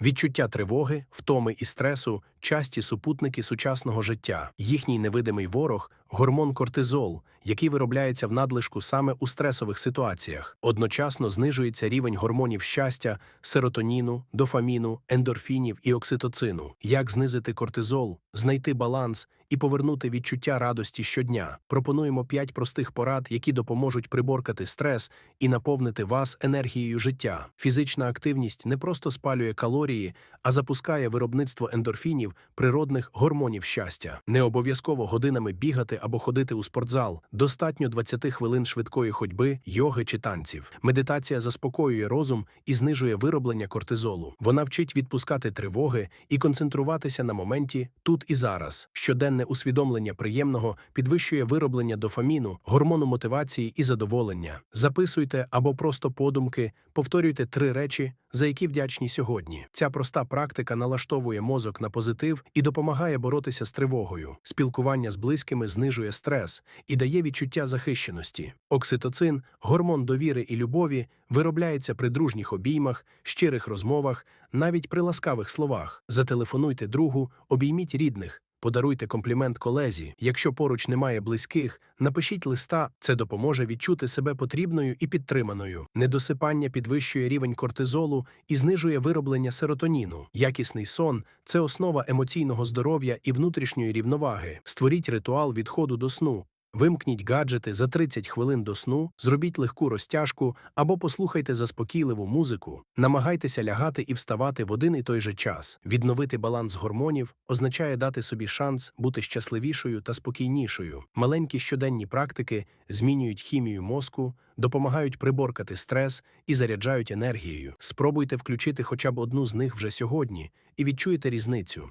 Відчуття тривоги, втоми і стресу часті супутники сучасного життя. Їхній невидимий ворог гормон кортизол, який виробляється в надлишку саме у стресових ситуаціях. Одночасно знижується рівень гормонів щастя, серотоніну, дофаміну, ендорфінів і окситоцину. Як знизити кортизол, знайти баланс і повернути відчуття радості щодня. Пропонуємо 5 простих порад, які допоможуть приборкати стрес і наповнити вас енергією життя. Фізична активність не просто спалює калорії, а запускає виробництво ендорфінів, природних гормонів щастя. Не обов'язково годинами бігати або ходити у спортзал. Достатньо 20 хвилин швидкої ходьби, йоги чи танців. Медитація заспокоює розум і знижує вироблення кортизолу. Вона вчить відпускати тривоги і концентруватися на моменті тут і зараз. Щоденне усвідомлення приємного підвищує вироблення дофаміну, гормону мотивації і задоволення. Записуйте або просто подумки, повторюйте три речі, за які вдячні сьогодні. Ця проста практика налаштовує мозок на позитив і допомагає боротися з тривогою. Спілкування з близькими знижує стрес і дає відчуття захищеності. Окситоцин, гормон довіри і любові, виробляється при дружніх обіймах, щирих розмовах, навіть при ласкавих словах. Зателефонуйте другу, обійміть рідних. Подаруйте комплімент колезі. Якщо поруч немає близьких, напишіть листа. Це допоможе відчути себе потрібною і підтриманою. Недосипання підвищує рівень кортизолу і знижує вироблення серотоніну. Якісний сон це основа емоційного здоров'я і внутрішньої рівноваги. Створіть ритуал відходу до сну. Вимкніть гаджети за 30 хвилин до сну, зробіть легку розтяжку або послухайте заспокійливу музику. Намагайтеся лягати і вставати в один і той же час. Відновити баланс гормонів означає дати собі шанс бути щасливішою та спокійнішою. Маленькі щоденні практики змінюють хімію мозку, допомагають приборкати стрес і заряджають енергією. Спробуйте включити хоча б одну з них вже сьогодні і відчуєте різницю.